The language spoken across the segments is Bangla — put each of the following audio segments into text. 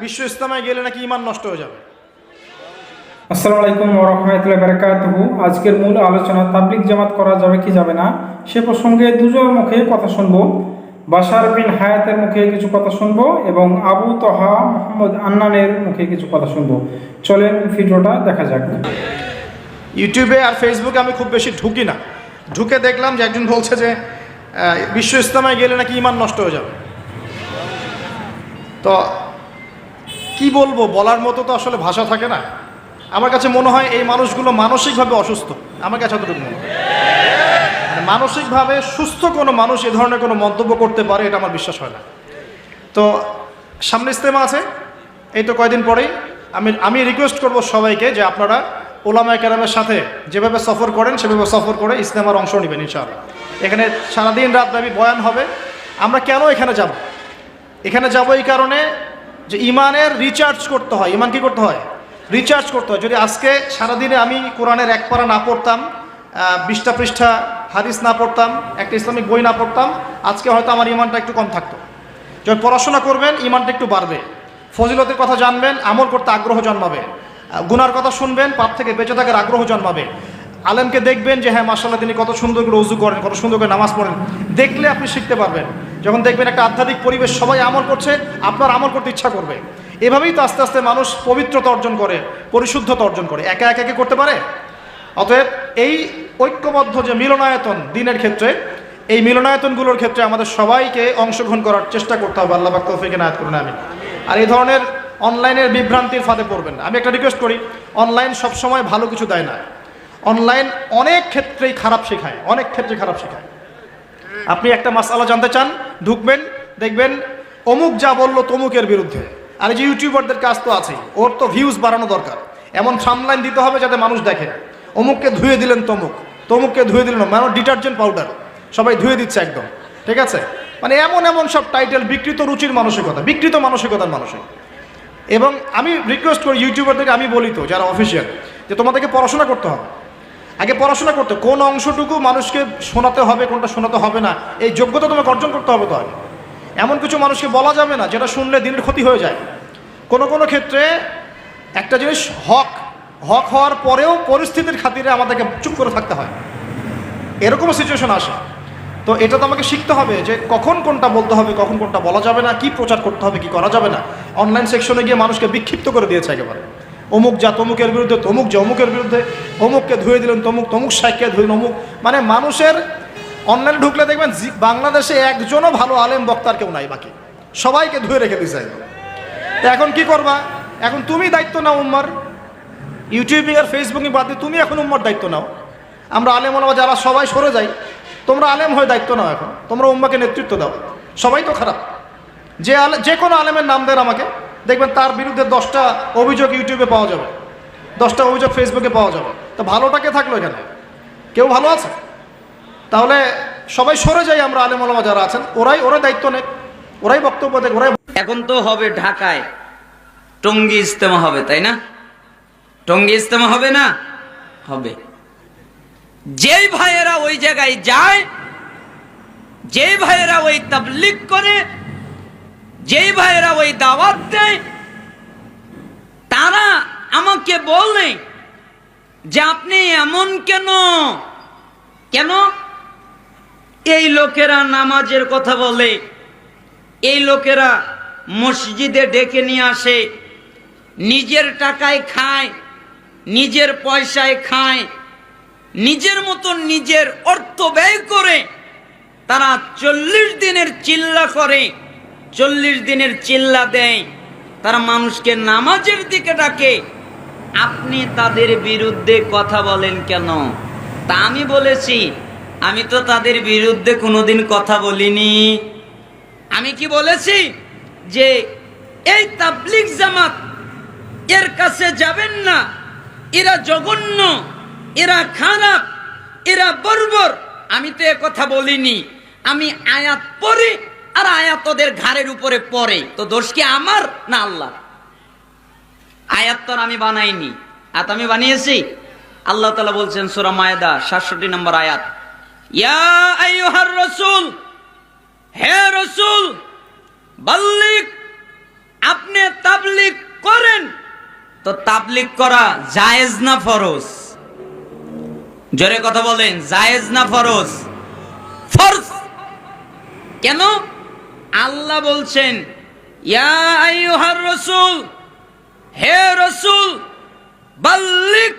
বিশ্ব ইসলামে গেলে নাকি ইমান নষ্ট হয়ে যাবে। আসসালামু আলাইকুম ওরহমতুল্লাহ বারাকাতুহু। আজকের মূল আলোচনা তাবলিক জামাত করা যাবে কি যাবে না সে প্রসঙ্গে দুজনের মুখে কথা শুনব। বাশার বিন হায়াতের মুখে কিছু কথা শুনব এবং আবু তহা মোহাম্মদ আন্নানের মুখে কিছু কথা শুনব। চলেন ভিডিওটা দেখা যাক। ইউটিউবে আর ফেসবুকে আমি খুব বেশি ঢুকি না। ঢুকে দেখলাম যে একজন বলছে যে বিশ্ব ইসলামে গেলে নাকি ইমান নষ্ট হয়ে যাবে। তো কি বলব, বলার মতো তো আসলে ভাষা থাকে না। আমার কাছে মনে হয় এই মানুষগুলো মানসিকভাবে অসুস্থ। আমার কাছে এতটুকু মনে হয়। মানে মানসিকভাবে সুস্থ কোনো মানুষ এ ধরনের কোনো মন্তব্য করতে পারে, এটা আমার বিশ্বাস হয় না। তো, সামনে ইস্তেমা আছে, এই তো কয়দিন পরেই। আমি আমি রিকোয়েস্ট করব সবাইকে যে আপনারা ওলামা কেরামের সাথে যেভাবে সফর করেন, সেভাবে সফর করে ইসলামার অংশ নেবেন, ইনশাআল্লাহ। এখানে সারাদিন রাত ব্যাপী বয়ান হবে। আমরা কেন এখানে যাব? এখানে যাব এই কারণে যে ইমানের রিচার্জ করতে হয়। ইমান কি করতে হয়? রিচার্জ করতে হয়। যদি আজকে সারাদিনে আমি কোরআনের এক পারা না পড়তাম বিশটা পৃষ্ঠা হাদিস না পড়তাম, একটা ইসলামিক বই না পড়তাম, আজকে হয়তো আমার ইমানটা একটু কম থাকতো। যখন পড়াশোনা করবেন, ইমানটা একটু বাড়বে। ফজিলতের কথা জানবেন, আমল করতে আগ্রহ জন্মাবে। গুনার কথা শুনবেন, পাপ থেকে বেঁচে থাকার আগ্রহ জন্মাবে। আলেমকে দেখবেন যে হ্যাঁ মাসাল্লাহ তিনি কত সুন্দর করে উজু করেন, কত সুন্দর করে নামাজ পড়েন। দেখলে আপনি শিখতে পারবেন। যখন দেখবেন একটা আধ্যাত্মিক পরিবেশ সবাই আমল করছে, আপনার আমল করতে ইচ্ছা করবে। এভাবেই তো আস্তে আস্তে মানুষ পবিত্রতা অর্জন করে, পরিশুদ্ধতা অর্জন করে। একা একা করতে পারে? অতএব এই ঐক্যবদ্ধ যে মিলনায়তন দিনের ক্ষেত্রে, এই মিলনায়তনগুলোর ক্ষেত্রে আমাদের সবাইকে অংশগ্রহণ করার চেষ্টা করতে হবে। আল্লাহ বাক তৌফিকে নায়াত করুন আমি আর এই ধরনের অনলাইনের বিভ্রান্তির ফাঁদে পড়বেন আমি একটা রিকোয়েস্ট করি, অনলাইন সবসময় ভালো কিছু দেয় না। অনলাইন অনেক ক্ষেত্রেই খারাপ শেখায়, অনেক ক্ষেত্রে খারাপ শেখায়। আপনি একটা মাসালা জানতে চান ঢুকবেন, দেখবেন অমুক যা বলল তমুকের বিরুদ্ধে। আর এই যে ইউটিউবারদের কাজ তো আছেই, ওর তো ভিউজ বাড়ানো দরকার। এমন সামলাইন দিতে হবে যাতে মানুষ দেখে। অমুককে ধুয়ে দিলেন তমুক, তমুককে ধুয়ে দিলেন মানে ডিটারজেন্ট পাউডার সবাই ধুয়ে দিচ্ছে একদম, ঠিক আছে? মানে এমন এমন সব টাইটেল বিকৃত রুচির মানসিকতা, বিকৃত মানসিকতার মানুষের এবং আমি রিকোয়েস্ট করি ইউটিউবারদেরকে, আমি বলি তো, যারা অফিসিয়াল যে তোমাদেরকে পড়াশোনা করতে হবে। আগে পড়াশোনা করতে, কোন অংশটুকু মানুষকে শোনাতে হবে, কোনটা শোনাতে হবে না, এই যোগ্যতা তোমাকে অর্জন করতে হবে তো এমন কিছু মানুষকে বলা যাবে না, যেটা শুনলে দিনের ক্ষতি হয়ে যায়। কোনো কোনো ক্ষেত্রে একটা জিনিস হক হক হওয়ার পরেও পরিস্থিতির খাতিরে আমাদেরকে চুপ করে থাকতে হয়। এরকমও সিচুয়েশন আসে। তো এটা তো আমাকে শিখতে হবে যে কখন কোনটা বলতে হবে, কখন কোনটা বলা যাবে না, কি প্রচার করতে হবে, কি করা যাবে না। অনলাইন সেকশনে গিয়ে মানুষকে বিক্ষিপ্ত করে দিয়েছে একেবারে। অমুক যা তমুকের বিরুদ্ধে, তমুক যা অমুকের বিরুদ্ধে, অমুককে ধুয়ে দিলেন, তমুক তমুক সাইককে ধুয়ে অমুক। মানে মানুষের অনলাইনে ঢুকলে দেখবেন বাংলাদেশে একজনও ভালো আলেম বক্তার কেউ নাই বাকি। সবাইকে ধুয়ে রেখে দিয়েছে এখন কি করবা? এখন তুমি দায়িত্ব নাও উম্মার। ইউটিউবিং আর ফেসবুকিং বাদ দিয়ে তুমি এখন উম্মার দায়িত্ব নাও। আমরা আলেম ওলামা যারা সবাই সরে যাই, তোমরা আলেম হয়ে দায়িত্ব নাও এখন। তোমরা উম্মাকে নেতৃত্ব দাও। সবাই তো খারাপ। যে আলে যে কোনো আলেমের নাম দেন আমাকে। দেখবেন তার বিরুদ্ধে দশটা অভিযোগ ইউটিউবে পাওয়া যাবে, দশটা অভিযোগ ফেসবুকে পাওয়া যাবে। তো ভালোটাকে থাকল এখানে? কেউ ভালো আছে? তাহলে সবাই সরে যাই আমরা আলেম ওলামা যারা আছেন, ওরাই ওরাই দায়িত্ব নেই ওরাই বক্তব্য দেখ ওরাই এখন তো হবে ঢাকায়। টঙ্গী ইজতেমা হবে, তাই না? টঙ্গী ইজতেমা হবে না? হবে। যেই ভাইয়েরা ওই জায়গায় যায়, যেই ভাইয়েরা ওই তাবলিগ করে যেই ভাইয়েরা ওই দাওয়াত দেয়, তারা আমাকে বলে যে আপনি এমন কেন? কেন? এই লোকেরা নামাজের কথা বলে। এই লোকেরা মসজিদে ডেকে নিয়ে আসে, নিজের টাকায় খায়, নিজের পয়সায় খায়, নিজের মতন নিজের অর্থ ব্যয় করে তারা চল্লিশ দিনের চিল্লা করে। চল্লিশ দিনের চিল্লা দেয়। তারা মানুষকে নামাজের দিকে ডাকে। আপনি তাদের বিরুদ্ধে কথা বলেন কেন? তা আমি বলেছি, আমি তো তাদের বিরুদ্ধে কোনোদিন কথা বলিনি। আমি কি বলেছি? যে এই তাবলিক জামাত, এর কাছে যাবেন না। এরা জঘন্য, এরা খারাপ, এরা বর্বর। আমি তো কথা বলিনি। আমি আয়াত পড়ি আর আয়াত ওদের ঘাড়ের উপরে পড়ে। তো দোষ কি আমার না আল্লাহ? আয়াত তো আমি বানাইনি। আয়াত আমি বানিয়েছি? আল্লাহ তালা বলছেন সুরা মায়দা, সাতষট্টি নম্বর আয়াত। ইয়া রসুল, হে রসুল বাল্লিক আপনি করেন। তো করা জায়েজ না ফরজ? জোরে কথা বলেন, জায়েজ না ফরজ? ফরজ। কেন? আল্লাহ বলছেন রাসূল, হে রসুল, বাল্লিক,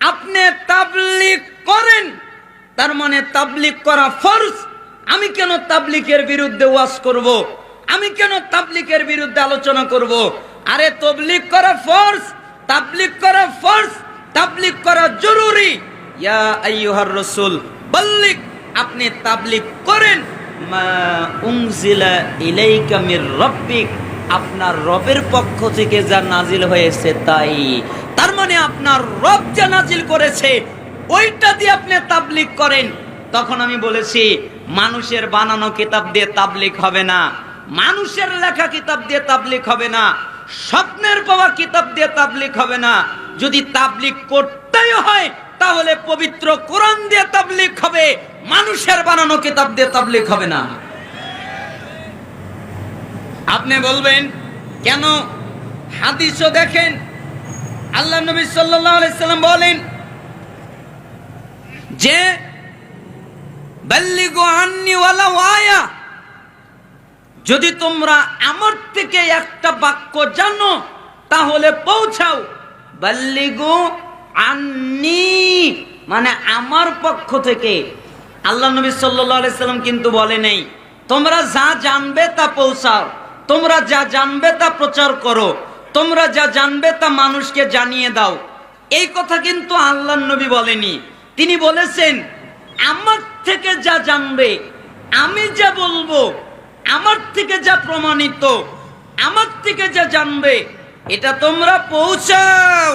আপনি তাবলিক করেন। তার মানে তাবলিক করা ফরজ। আমি কেন তাবলিকের বিরুদ্ধে ওয়াজ করব? আমি কেন তাবলিকের বিরুদ্ধে আলোচনা করব? আরে তবলিক করা ফরজ, তাবলিক করা ফরজ, তাবলিক করা জরুরি। ইয়া আইয়ুহার রসুল, বাল্লিক, আপনি তাবলিক করেন। আপনার রবের পক্ষ থেকে যা নাজিল হয়েছে তাই। তার মানে আপনার রব যা নাজিল করেছে, ওইটা দিয়ে আপনি তাবলিক করেন। তখন আমি বলেছি, মানুষের বানানো কিতাব দিয়ে তাবলিক হবে না। মানুষের লেখা কিতাব দিয়ে তাবলিক হবে না। স্বপ্নের পাওয়া কিতাব দিয়ে তাবলিক হবে না। যদি তাবলিক করতেই হয়, তাহলে পবিত্র কোরআন দিয়ে তাবলিক হবে। মানুষের বানানো কিতাব দিয়ে তাবলিক হবে না। আপনি বলবেন, কেন হাদিসও দেখেন? আল্লাহ নবী সাল্লাম বলেন, যে যদি তোমরা আমার থেকে একটা বাক্য জানো, তাহলে পৌঁছাও। বাল্লিগু আন্নি মানে আমার পক্ষ থেকে। আল্লাহ নবী সাল্লাম কিন্তু বলে নেই, তোমরা যা জানবে তা পৌঁছাও, তোমরা যা জানবে তা প্রচার করো, তোমরা যা জানবে তা মানুষকে জানিয়ে দাও। এই কথা কিন্তু আল্লাহ নবী বলেনি। তিনি বলেছেন, আমার থেকে যা জানবে, আমি যা বলব, আমার থেকে যা প্রমাণিত, আমার থেকে যা জানবে, এটা তোমরা পৌঁছাও।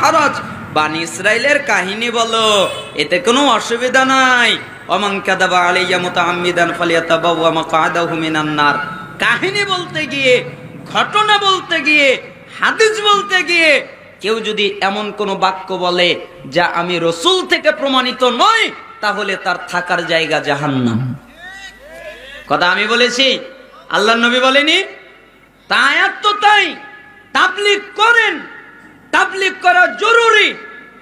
হারাজ বানি ইসরাইলের কাহিনী বলো, এতে কোনো অসুবিধা নাই। ওমান কাদাবা আলাইয়া মুতাআম্মিদান ফালিয়াতাবাওয়া মাকআদাহু মিনান নার। কাহিনী বলতে গিয়ে, ঘটনা বলতে গিয়ে, হাদিস বলতে গিয়ে, কেউ যদি এমন কোনো বাক্য বলে যা আমি রসুল থেকে প্রমাণিত নয় তাহলে তার থাকার জায়গা জাহান্নাম। কথা আমি বলেছি আল্লাহ নবী বলেনি? তাই আর তো তাই তাবলিক করেন। তাবলিক করা জরুরি।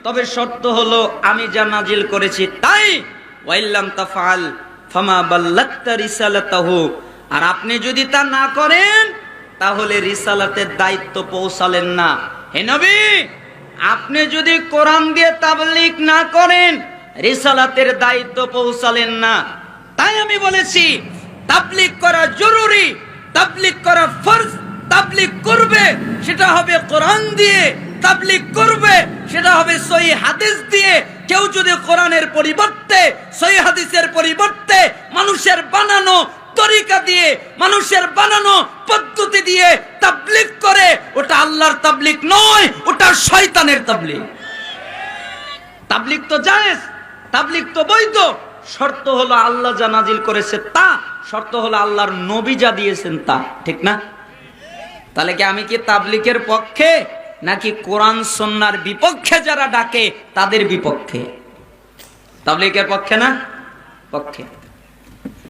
তবে শর্ত হলো, আমি যা নাজিল করেছি তাই। ওয়াইল্লাম তাফাল ফামা বাল্লাত্তা রিসালাতাহু। আর আপনি যদি তা না করেন, তাহলে রিসালাতের দায়িত্ব পৌঁছালেন না। হে নবী, আপনি যদি কোরআন দিয়ে তাবলিক না করেন, রিসালাতের দায়িত্ব পৌঁছালেন না। তাই আমি বলেছি তাবলিক করা জরুরি তাবলিক করা ফরজ তাবলিক করবে, সেটা হবে কোরআন দিয়ে। তাবলিক করবে, সেটা হবে সহি হাদিস দিয়ে। কেউ যদি কোরআনের পরিবর্তে, সহি হাদিসের পরিবর্তে মানুষের বানানো তরিকা দিয়ে, মানুষের বানানো পদ্ধতি দিয়ে তাবলিক করে, ওটা আল্লাহর তাবলিক নয়, ওটা শয়তানের তাবলিক তাবলিক তো জায়েজ তাবলিক তো বৈধ। শর্ত হলো আল্লাহ যা নাজিল করেছে তা, শর্ত হলো আল্লাহর নবী যা দিয়েছেন তা, ঠিক না? তাহলে কি আমি কি তাবলিকের পক্ষে নাকি কোরআন সন্ন্যার বিপক্ষে যারা ডাকে তাদের বিপক্ষে? তাবলিকের পক্ষে না? পক্ষে।